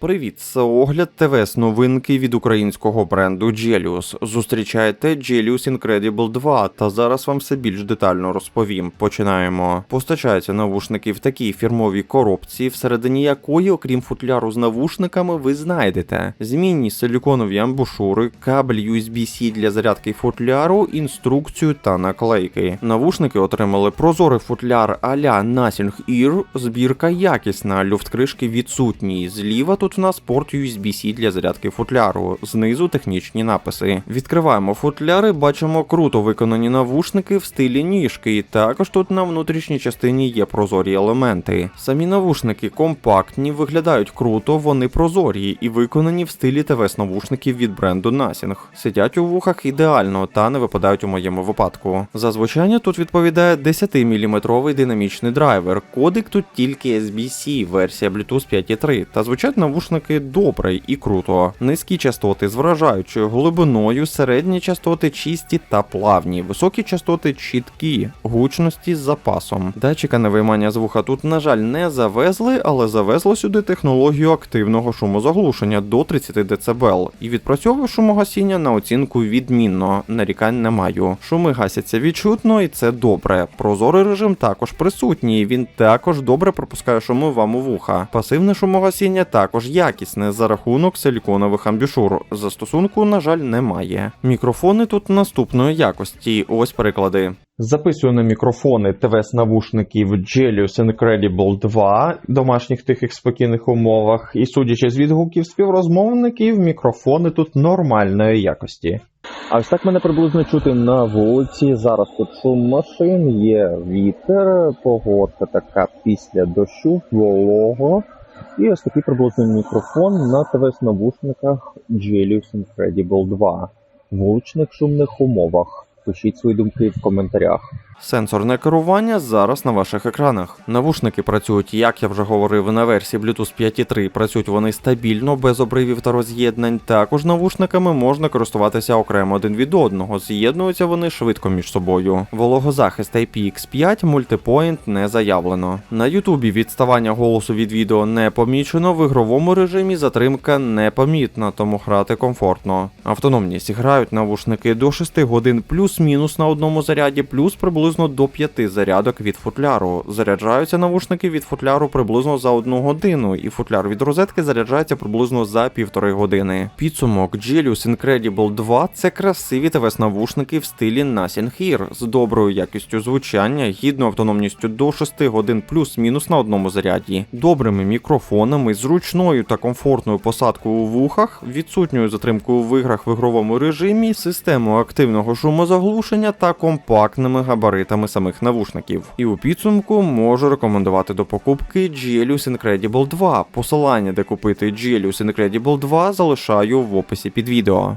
Привіт, це огляд ТВС новинки від українського бренду Gelius. Зустрічайте Gelius Incredible 2, та зараз вам все більш детально розповім. Починаємо. Постачаються навушники в такій фірмовій коробці, всередині якої, окрім футляру з навушниками, ви знайдете змінні силіконові амбушури, кабель USB-C для зарядки футляру, інструкцію та наклейки. Навушники отримали прозорий футляр а-ля Nothing Ear, збірка якісна, люфткришки відсутні. Зліва тут в нас порт USB-C для зарядки футляру, знизу технічні написи. Відкриваємо футляри, бачимо круто виконані навушники в стилі ніжки, і також тут на внутрішній частині є прозорі елементи. Самі навушники компактні, виглядають круто, вони прозорі і виконані в стилі ТВС навушників від бренду Nothing. Сидять у вухах ідеально та не випадають у моєму випадку. За звучання тут відповідає 10-мм динамічний драйвер. Кодик тут тільки SBC, версія Bluetooth 5.3, та звучать навушники добре і круто. Низькі частоти з вражаючою глибиною, середні частоти чисті та плавні, високі частоти чіткі, гучності з запасом. Датчика на виймання з вуха тут, на жаль, не завезли, але завезли сюди технологію активного шумозаглушення до 30 дБ і відпрацьовує шумогасіння на оцінку відмінно. Нарікань не маю. Шуми гасяться відчутно, і це добре. Прозорий режим також присутній. Він також добре пропускає шуми вам у вуха. Пасивне шумогасіння також якісне за рахунок силіконових амбішур. Застосунку, на жаль, немає. Мікрофони тут наступної якості. Ось приклади. Записую на мікрофони ТВС навушників Gelius Incredible 2 в домашніх тихих спокійних умовах, і судячи з відгуків співрозмовників, мікрофони тут нормальної якості. А ось так мене приблизно чути на вулиці. Зараз тут шум машин, є вітер, погодка така після дощу, волого. І ось такий приблизно мікрофон на ТВС навушниках Gelius Incredible 2 в вуличних шумних умовах. Пишіть свої думки в коментарях. Сенсорне керування зараз на ваших екранах. Навушники працюють, як я вже говорив, на версії Bluetooth 5.3. Працюють вони стабільно, без обривів та роз'єднань. Також навушниками можна користуватися окремо один від одного. З'єднуються вони швидко між собою. Вологозахист IPX5 мультипоінт не заявлено. На Ютубі відставання голосу від відео не помічено. В ігровому режимі затримка непомітна, тому грати комфортно. Автономність грають навушники до 6 годин плюс-мінус на одному заряді, плюс приблизно до 5 зарядок від футляру. Заряджаються навушники від футляру приблизно за 1 годину, і футляр від розетки заряджається приблизно за півтори години. Підсумок Gelius Incredible 2 це красиві ТВС навушники в стилі Nothing Here з доброю якістю звучання, гідною автономністю до 6 годин плюс-мінус на одному заряді, добрими мікрофонами, зручною та комфортною посадкою у вухах, відсутньою затримкою в іграх в ігровому режимі, системою активного шумозаглушення та компактними габаритами самих навушників. І у підсумку можу рекомендувати до покупки Gelius Incredible 2. Посилання, де купити Gelius Incredible 2, залишаю в описі під відео.